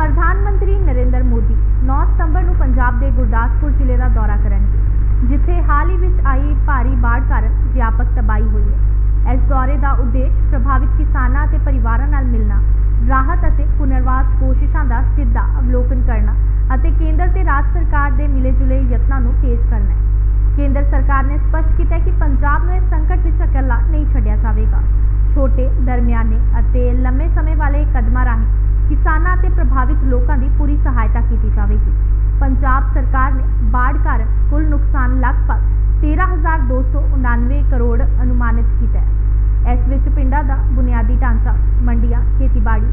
ਪ੍ਰਧਾਨ ਮੰਤਰੀ ਨਰਿੰਦਰ ਮੋਦੀ 9 ਸਤੰਬਰ ਨੂੰ ਪੰਜਾਬ ਦੇ ਗੁਰਦਾਸਪੁਰ ਜ਼ਿਲ੍ਹੇ ਦਾ ਦੌਰਾ ਕਰਨਗੇ, ਜਿੱਥੇ ਹਾਲ ਹੀ ਵਿੱਚ ਆਈ ਭਾਰੀ ਬਾੜ ਕਾਰਨ ਵਿਆਪਕ ਤਬਾਹੀ ਹੋਈ ਹੈ। ਇਸ ਦੌਰੇ ਦਾ ਉਦੇਸ਼ ਪ੍ਰਭਾਵਿਤ ਕਿਸਾਨਾਂ ਅਤੇ ਪਰਿਵਾਰਾਂ ਨਾਲ ਮਿਲਣਾ, ਰਾਹਤ ਅਤੇ ਪੁਨਰਵਾਸ ਕੋਸ਼ਿਸ਼ਾਂ ਦਾ ਸਿੱਧਾ ਅਵਲੋਕਨ ਕਰਨਾ ਅਤੇ ਕੇਂਦਰ ਤੇ ਰਾਜ ਸਰਕਾਰ ਦੇ ਮਿਲੇ-ਜੁਲੇ ਯਤਨਾਂ ਨੂੰ ਤੇਜ਼ ਕਰਨਾ ਹੈ। ਕੇਂਦਰ ਸਰਕਾਰ ਨੇ ਸਪਸ਼ਟ ਕੀਤਾ ਕਿ ਪੰਜਾਬ ਨੂੰ ਇਸ ਸੰਕਟ ਵਿੱਚ ਇਕੱਲਾ ਨਹੀਂ ਛੱਡਿਆ ਜਾਵੇਗਾ। ਛੋਟੇ, ਦਰਮਿਆਨੇ ਅਤੇ ਲੰਮੇ ਸਮੇਂ ਵਾਲੇ ਕਦਮਾਂ ਰਾਹੀਂ ਕਿਸਾਨਾਂ ਅਤੇ ਪ੍ਰਭਾਵਿਤ ਲੋਕਾਂ ਦੀ ਪੂਰੀ ਸਹਾਇਤਾ ਕੀਤੀ ਜਾਵੇਗੀ। ਪੰਜਾਬ ਸਰਕਾਰ ਨੇ ਬਾੜ ਕਾਰਨ ਕੁੱਲ ਨੁਕਸਾਨ ਲਗਭਗ 13299 ਕਰੋੜ ਅਨੁਮਾਨਿਤ ਕੀਤਾ ਹੈ। ਇਸ ਵਿੱਚ ਪਿੰਡਾਂ ਦਾ ਬੁਨਿਆਦੀ ਢਾਂਚਾ, ਮੰਡੀਆਂ, ਖੇਤੀਬਾੜੀ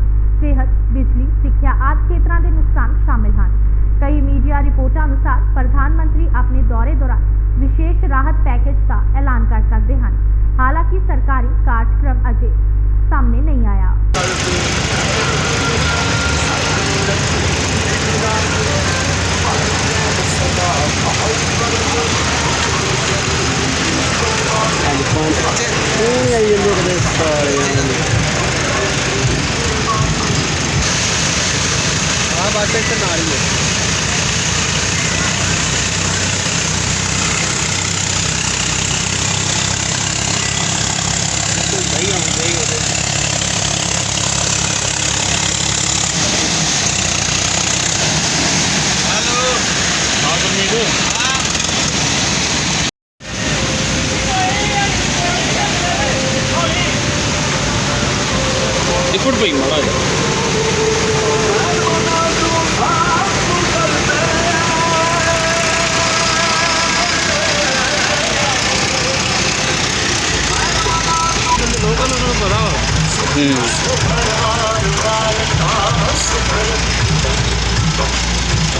ਆਈ ਜਾਂਦੇ ਕਦੇ ਸਾਰੇ ਆ ਬਸ ਇੱਕ ਨਾਲ ਹੀ ਹੈ Hello. Hello. ஃபுட் பைக் நல்லா இருக்கு